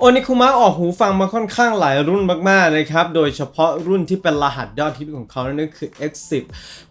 โอนิคุมะออกหูฟังมาค่อนข้างหลายรุ่นมากๆนะครับ โดยเฉพาะรุ่นที่เป็นรหัสยอดฮิตของเขานั่นก็คือ X10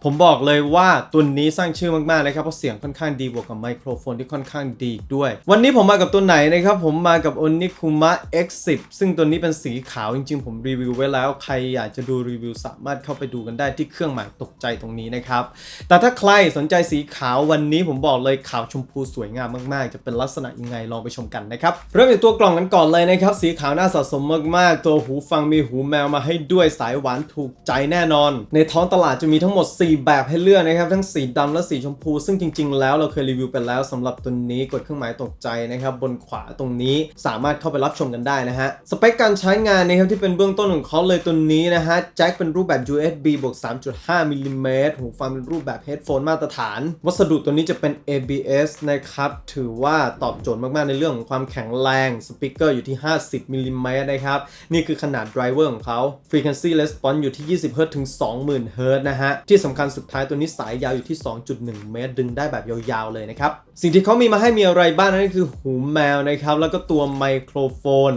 ผมบอกเลยว่าตัวนี้สร้างชื่อมากๆนะครับ เพราะเสียงค่อนข้างดีบวกกับไมโครโฟนที่ค่อนข้างดีด้วย วันนี้ผมมากับตัวไหนนะครับ ผมมากับโอนิคุมะ X10 ซึ่งตัวนี้เป็นสีขาวจริงๆ ผมรีวิวไว้แล้ว ใครอยากจะดูรีวิวสามารถเข้าไปดูกันได้ที่เครื่องหมายตกใจตรงนี้นะครับ แต่ถ้าใครสนใจสีขาววันนี้ผมบอกเลยขาวชมพูสวยงามมากๆ จะเป็นลักษณะยังไงลองไปชมกันนะครับ เริ่มจากตัวกล่องกันก่อนเลยนะครับ สีขาวน่าสะสมมากๆ ตัวหูฟังมีหูแมวมาให้ด้วยสายหวานถูกใจแน่นอน ในท้องตลาดจะมีทั้งหมด 4 แบบให้เลือกนะครับ ทั้งสีดำและสีชมพู ซึ่งจริง ๆ แล้วเราเคยรีวิวไปแล้วสำหรับตัวนี้กดเครื่องหมายตกใจนะครับ บนขวาตรงนี้สามารถเข้าไปรับชมกันได้นะฮะสเปคการใช้งานนะครับที่เป็นเบื้องต้นของเขาเลยตัวนี้นะฮะแจ็คเป็นรูปแบบ USB บวก3.5มิลลิเมตรหูฟังเป็นรูปแบบเฮดโฟนมาตรฐาน วัสดุตัวนี้จะเป็น ABS นะครับถือว่าตอบโจทย์มากๆในเรื่องของความแข็งแรงสปีกเกอร์อยู่ที่ 50มิลลิเมตรนะครับ นี่คือขนาดไดรเวอร์ของเขา Frequency Response อยู่ที่ 20 Hz ถึง 20,000 Hz นะฮะ ที่สำคัญสุดท้ายตัวนี้สายยาวอยู่ที่ 2.1 เมตร ดึงได้แบบยาวๆเลยนะครับ สิ่งที่เขามีมาให้มีอะไรบ้างนั่นคือหูแมวนะครับ แล้วก็ตัวไมโครโฟน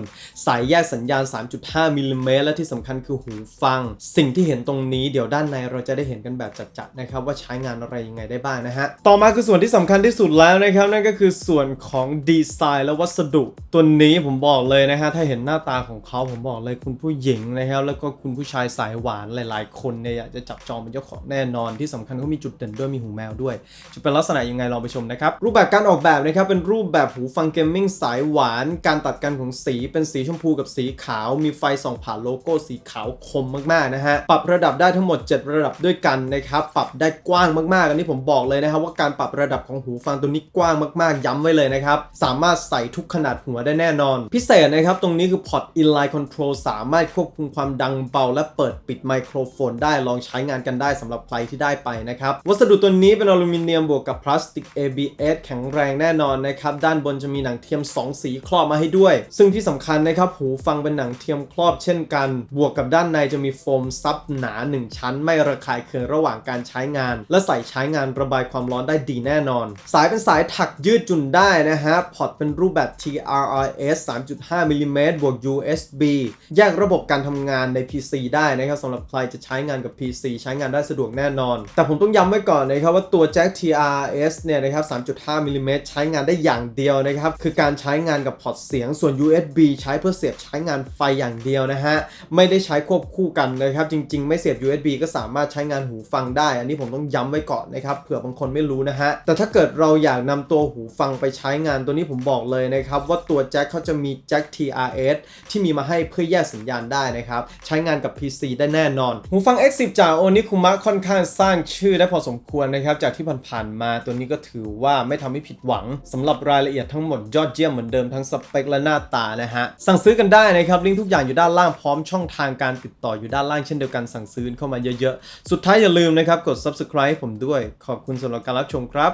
สายแยกสัญญาณ 3.5มิลลิเมตรและที่สำคัญคือหูฟัง สิ่งที่เห็นตรงนี้เดี๋ยวด้านในเราจะได้เห็นกันแบบจัดๆนะครับว่าใช้งานอะไรยังไงได้บ้างนะฮะ ต่อมาคือส่วนที่สำคัญที่สุดแล้วนะครับนั่นก็คือส่วนของดีไซน์และวัสดุ ตัวนี้ผมบอกเลยนะฮะถ้าเห็นหน้าตาของเขาผมบอกเลยคุณผู้หญิงนะครับแล้วก็คุณผู้ชายสายหวานหลาย ๆ คนเนี่ยอยากจะจับจองเป็นเจ้าของแน่นอนที่สำคัญเขามีจุดเด่นด้วยมีหูแมวด้วย จะเป็นลักษณะยังไงลองไปชมนะครับ รูปแบบการออกแบบนะครับเป็นรูปแบบหูฟังเกมมิ่งสายหวาน การตัดกันของสีเป็นสีชมพูกับสีขาว มีไฟส่องผ่านโลโก้สีขาวคมมากๆนะฮะปรับระดับได้ทั้งหมด 7 ระดับด้วยกันนะครับปรับได้กว้างมากๆอันนี้ผมบอกเลยนะครับว่าการปรับระดับของหูฟังตัวนี้กว้างมาก ๆ ย้ำไว้เลยนะครับสามารถใส่ทุกขนาดหัวได้แน่นอน พิเศษนะครับ ตรงนี้คือพอร์ต inline control สามารถควบคุมความดังเบา และเปิดปิดไมโครโฟนได้ลองใช้งานกันได้สำหรับใครที่ได้ไปนะครับ วัสดุตัวนี้เป็นอลูมิเนียมบวกกับพลาสติก ABS แข็งแรงแน่นอนนะครับ ด้านบนจะมีหนังเทียม 2 สีครอบมาให้ด้วย ซึ่งที่สำคัญนะครับหูฟังเป็นหนังเทียมครอบเช่นกัน บวกกับด้านในจะมีโฟมซับหนา 1 ชั้น ไม่ระคายเคืองระหว่างการใช้งาน และใส่ใช้งานระบายความร้อนได้ดีแน่นอน สายเป็นสายถักยืดจุนได้นะฮะพอร์ตเป็นรูปแบบ TRRS 3.5มิลลิเมตรบวก USB แยกระบบการทำงานใน PC ได้นะครับสำหรับใครจะใช้งานกับ PC ใช้งานได้สะดวกแน่นอน แต่ผมต้องย้ำไว้ก่อนนะครับว่าตัวแจ็ค TRS เนี่ยนะครับ 3.5มิลลิเมตรใช้งานได้อย่างเดียวนะครับ คือการใช้งานกับพอร์ตเสียงส่วน USB ใช้เพื่อเสียบใช้งานไฟอย่างเดียวนะฮะ ไม่ได้ใช้ควบคู่กันนะครับ จริง ๆ ไม่เสียบ USB ก็สามารถใช้งานหูฟังได้ อันนี้ผมต้องย้ำไว้ก่อนนะครับเผื่อบางคนไม่รู้นะฮะ แต่ถ้าเกิดเราอยากนำตัวหูฟังไปใช้งานตัวนี้ผมบอกเลยนะครับว่าตัวแจ็คเขาจะมีแจ็ค TRS ที่มีมาให้เพื่อแยกสัญญาณได้นะครับ ใช้งานกับ PC ได้แน่นอน หูฟัง X10 จากโอนิคุมะค่อนข้างสร้างชื่อได้พอสมควรนะครับ จากที่ผ่านๆมาตัวนี้ก็ถือว่าไม่ทำให้ผิดหวังสำหรับรายละเอียดทั้งหมดยอดเยี่ยมเหมือนเดิมทั้งสเปคและหน้าตานะฮะ สั่งซื้อกันได้นะครับลิงก์ทุกอย่างอยู่ด้านล่างพร้อมช่องทางการติดต่ออยู่ด้านล่างเช่นเดียวกันสั่งซื้อเข้ามาเยอะๆ สุดท้ายอย่าลืมนะครับกด subscribe ผมด้วย ขอบคุณสำหรับการรับชมครับ